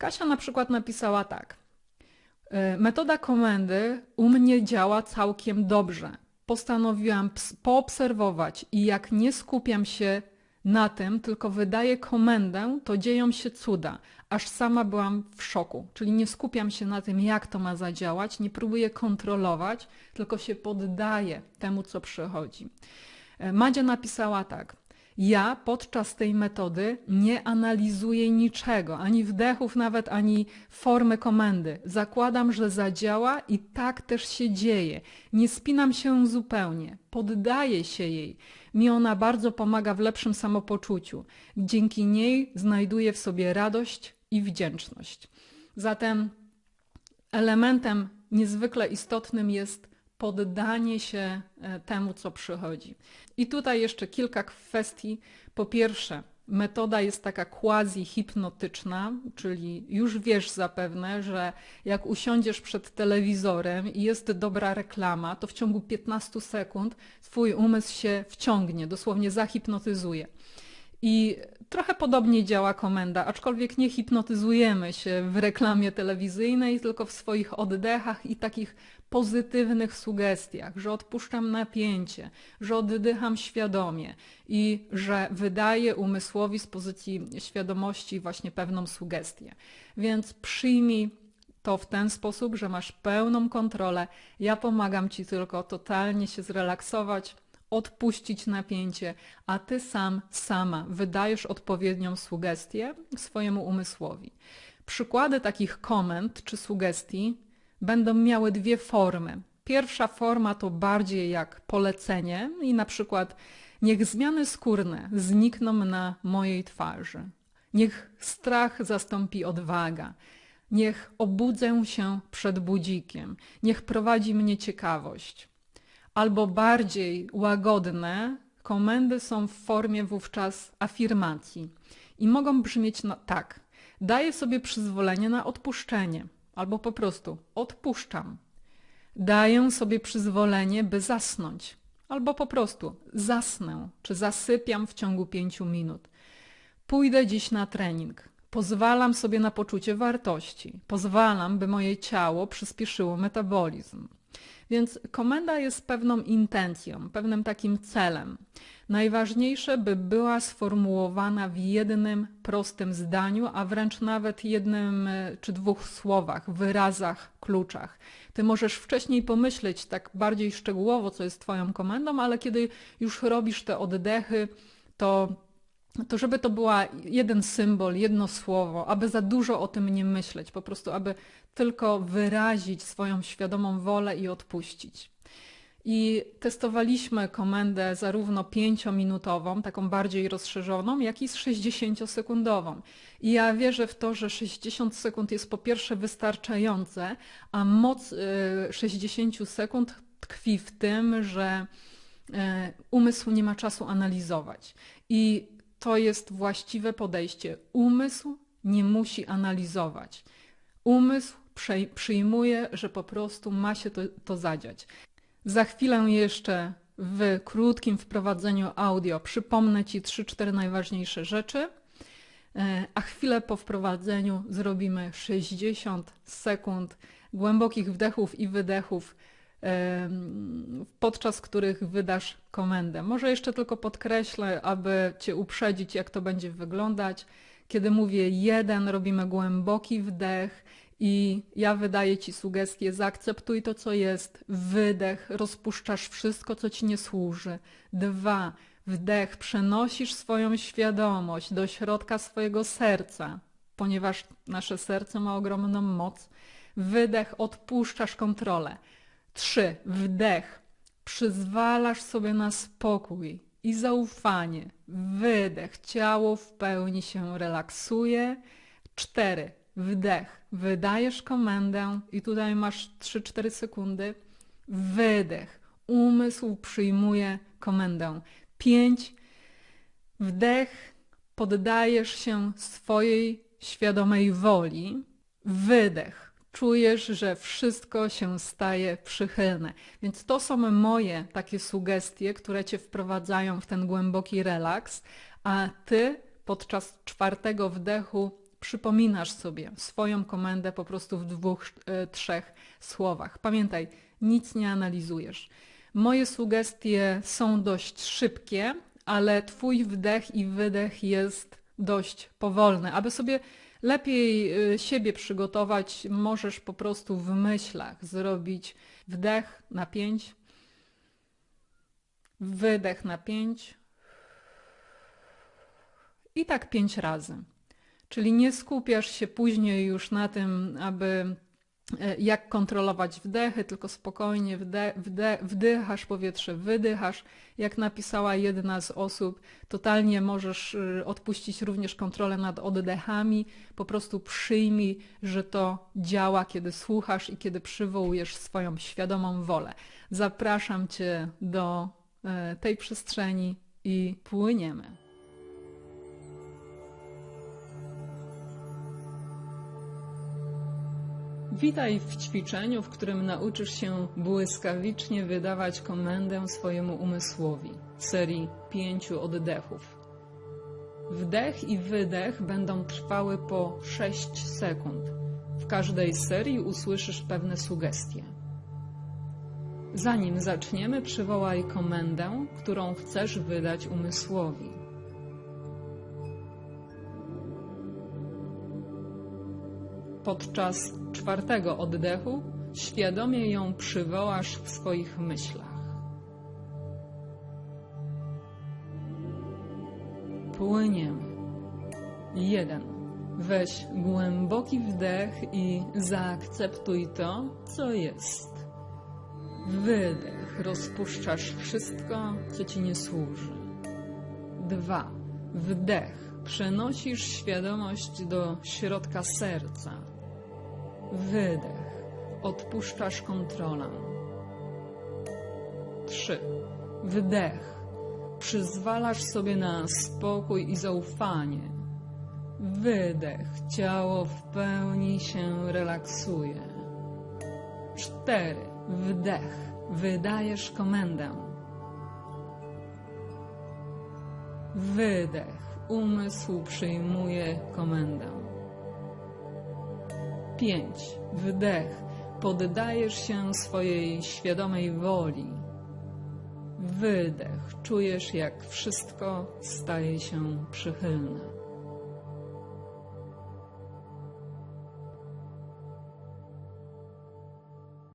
Kasia na przykład napisała tak. E, metoda komendy u mnie działa całkiem dobrze. Postanowiłam poobserwować i jak nie skupiam się na tym, tylko wydaję komendę, to dzieją się cuda. Aż sama byłam w szoku. Czyli nie skupiam się na tym, jak to ma zadziałać, nie próbuję kontrolować, tylko się poddaję temu, co przychodzi. E, Madzia napisała tak. Ja podczas tej metody nie analizuję niczego, ani wdechów, nawet ani formy komendy. Zakładam, że zadziała i tak też się dzieje. Nie spinam się zupełnie, poddaję się jej. Mi ona bardzo pomaga w lepszym samopoczuciu. Dzięki niej znajduję w sobie radość i wdzięczność. Zatem elementem niezwykle istotnym jest poddanie się e, temu, co przychodzi. I tutaj jeszcze kilka kwestii. Po pierwsze, metoda jest taka quasi-hipnotyczna, czyli już wiesz zapewne, że jak usiądziesz przed telewizorem i jest dobra reklama, to w ciągu 15 sekund twój umysł się wciągnie, dosłownie zahipnotyzuje. I trochę podobnie działa komenda, aczkolwiek nie hipnotyzujemy się w reklamie telewizyjnej, tylko w swoich oddechach i takich pozytywnych sugestiach, że odpuszczam napięcie, że oddycham świadomie i że wydaję umysłowi z pozycji świadomości właśnie pewną sugestię. Więc przyjmij to w ten sposób, że masz pełną kontrolę. Ja pomagam ci tylko totalnie się zrelaksować, odpuścić napięcie, a ty sam, sama wydajesz odpowiednią sugestię swojemu umysłowi. Przykłady takich komend czy sugestii będą miały dwie formy. Pierwsza forma to bardziej jak polecenie i na przykład niech zmiany skórne znikną na mojej twarzy. Niech strach zastąpi odwaga. Niech obudzę się przed budzikiem. Niech prowadzi mnie ciekawość. Albo bardziej łagodne komendy są w formie wówczas afirmacji i mogą brzmieć no, tak. Daję sobie przyzwolenie na odpuszczenie albo po prostu odpuszczam. Daję sobie przyzwolenie, by zasnąć, albo po prostu zasnę, czy zasypiam w ciągu pięciu minut. Pójdę dziś na trening. Pozwalam sobie na poczucie wartości. Pozwalam, by moje ciało przyspieszyło metabolizm. Więc komenda jest pewną intencją, pewnym takim celem. Najważniejsze, by była sformułowana w jednym prostym zdaniu, a wręcz nawet jednym e, czy dwóch słowach, wyrazach, kluczach. Ty możesz wcześniej pomyśleć tak bardziej szczegółowo, co jest Twoją komendą, ale kiedy już robisz te oddechy, to to żeby to była jeden symbol, jedno słowo, aby za dużo o tym nie myśleć, po prostu aby tylko wyrazić swoją świadomą wolę i odpuścić. I testowaliśmy komendę zarówno 5-minutową, taką bardziej rozszerzoną, jak i z 60-sekundową. I ja wierzę w to, że 60 sekund jest po pierwsze wystarczające, a moc 60 y, sekund tkwi w tym, że y, umysł nie ma czasu analizować. I to jest właściwe podejście. Umysł nie musi analizować. Umysł przyjmuje, że po prostu ma się to, to zadziać. Za chwilę jeszcze w krótkim wprowadzeniu audio przypomnę Ci 3-4 najważniejsze rzeczy, e, a chwilę po wprowadzeniu zrobimy 60 sekund głębokich wdechów i wydechów, podczas których wydasz komendę. Może jeszcze tylko podkreślę, aby Cię uprzedzić, jak to będzie wyglądać. Kiedy mówię jeden, robimy głęboki wdech i ja wydaję Ci sugestię, zaakceptuj to, co jest, wydech, rozpuszczasz wszystko, co Ci nie służy. Dwa, wdech, przenosisz swoją świadomość do środka swojego serca, ponieważ nasze serce ma ogromną moc. Wydech, odpuszczasz kontrolę. Trzy, wdech, przyzwalasz sobie na spokój i zaufanie. Wydech, ciało w pełni się relaksuje. Cztery, wdech, wydajesz komendę i tutaj masz 3-4 sekundy. Wydech, umysł przyjmuje komendę. 5. Wdech, poddajesz się swojej świadomej woli. Wydech, czujesz, że wszystko się staje przychylne. Więc to są moje takie sugestie, które cię wprowadzają w ten głęboki relaks, a ty podczas czwartego wdechu przypominasz sobie swoją komendę po prostu w dwóch, e, trzech słowach. Pamiętaj, nic nie analizujesz. Moje sugestie są dość szybkie, ale Twój wdech i wydech jest dość powolny. Aby sobie lepiej y, siebie przygotować, możesz po prostu w myślach zrobić wdech na pięć, wydech na pięć i tak pięć razy. Czyli nie skupiasz się później już na tym, aby jak kontrolować wdechy, tylko spokojnie wde, wde, wdychasz powietrze, wydychasz. Jak napisała jedna z osób, totalnie możesz y, odpuścić również kontrolę nad oddechami. Po prostu przyjmij, że to działa, kiedy słuchasz i kiedy przywołujesz swoją świadomą wolę. Zapraszam Cię do e, tej przestrzeni i płyniemy. Witaj w ćwiczeniu, w którym nauczysz się błyskawicznie wydawać komendę swojemu umysłowi serii pięciu oddechów. Wdech i wydech będą trwały po 6 sekund. W każdej serii usłyszysz pewne sugestie. Zanim zaczniemy, przywołaj komendę, którą chcesz wydać umysłowi. Podczas czwartego oddechu świadomie ją przywołasz w swoich myślach. Płyniemy. Jeden. Weź głęboki wdech i zaakceptuj to, co jest. Wydech. Rozpuszczasz wszystko, co ci nie służy. Dwa. Wdech. Przenosisz świadomość do środka serca. Wydech. Odpuszczasz kontrolę. Trzy. Wdech. Przyzwalasz sobie na spokój i zaufanie. Wydech. Ciało w pełni się relaksuje. Cztery. Wdech. Wydajesz komendę. Wydech. Umysł przyjmuje komendę. 5. Wdech. Poddajesz się swojej świadomej woli. Wydech. Czujesz, jak wszystko staje się przychylne.